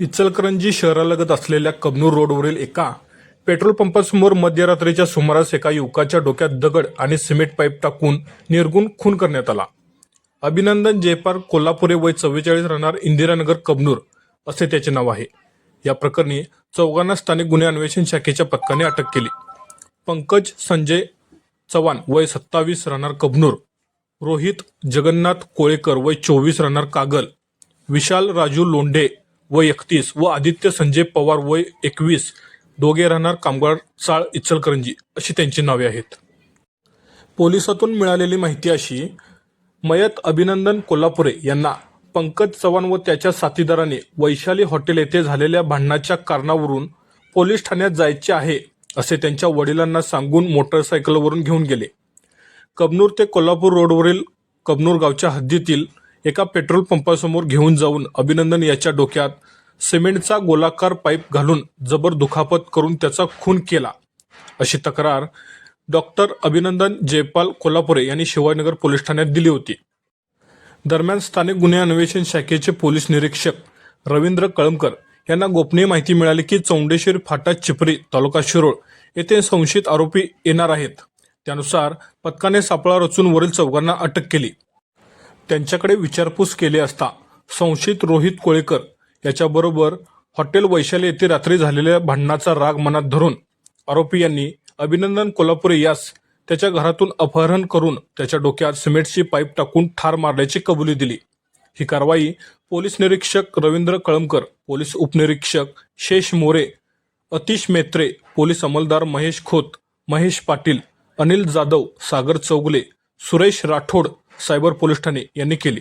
इचलकरंजी शहरालगत असलेल्या कबनूर रोडवरील एका पेट्रोल पंपासमोर मध्यरात्रीच्या सुमारास एका युवकाच्या डोक्यात दगड आणि सिमेंट पाईप टाकून निर्गुण खून करण्यात आला. अभिनंदन जयपार कोल्हापुरे वय चव्वेचाळीस राहणार इंदिरानगर कबनूर असे त्याचे नाव आहे. या प्रकरणी चौघांना स्थानिक गुन्हे अन्वेषण शाखेच्या पथकाने अटक केली. पंकज संजय चव्हाण वय सत्तावीस राहणार कबनूर रोहित जगन्नाथ कोळेकर वय चोवीस राहणार कागल विशाल राजू लोंढे वय एकतीस व आदित्य संजय पवार वय एकवीस दोघे राहणार कामगार चाळ इचलकरंजी अशी त्यांची नावे आहेत. पोलिसातून मिळालेली माहिती अशी मयत अभिनंदन कोल्हापुरे यांना पंकज चव्हाण व त्याच्या साथीदाराने वैशाली हॉटेल येथे झालेल्या भांडणाच्या कारणावरून पोलीस ठाण्यात जायचे आहे असे त्यांच्या वडिलांना सांगून मोटरसायकलवरून घेऊन गेले. कबनूर ते कोल्हापूर रोडवरील कबनूर गावच्या हद्दीतील एका पेट्रोल पंपासमोर घेऊन जाऊन अभिनंदन याच्या डोक्यात सिमेंटचा गोलाकार पाईप घालून जबर दुखापत करून त्याचा खून केला. अशी तक्रार डॉक्टर अभिनंदन जयपाल कोल्हापुरे यांनी शिवाजीनगर पोलीस ठाण्यात दिली होती. दरम्यान स्थानिक गुन्हे अन्वेषण शाखेचे पोलीस निरीक्षक रवींद्र कळमकर यांना गोपनीय माहिती मिळाली की चौंडेश्वर फाटा चिपरी तालुका शिरोळ येथे संशयित आरोपी येणार आहेत. त्यानुसार पथकाने सापळा रचून वरील चौघांना अटक केली. त्यांच्याकडे विचारपूस केली असता संशयित रोहित कोळेकर याच्याबरोबर हॉटेल वैशाली येथे रात्री झालेल्या भांडणाचा राग मनात धरून आरोपी यांनी अभिनंदन कोल्हापुरे यास त्याच्या घरातून अपहरण करून त्याच्या डोक्यात सिमेंटची पाईप टाकून ठार मारल्याची कबुली दिली. ही कारवाई पोलीस निरीक्षक रवींद्र कळमकर पोलीस उपनिरीक्षक शेष मोरे अतिश मेत्रे पोलीस अंमलदार महेश खोत महेश पाटील अनिल जाधव सागर चौगले सुरेश राठोड सायबर पोलीस ठाणे यांनी केली.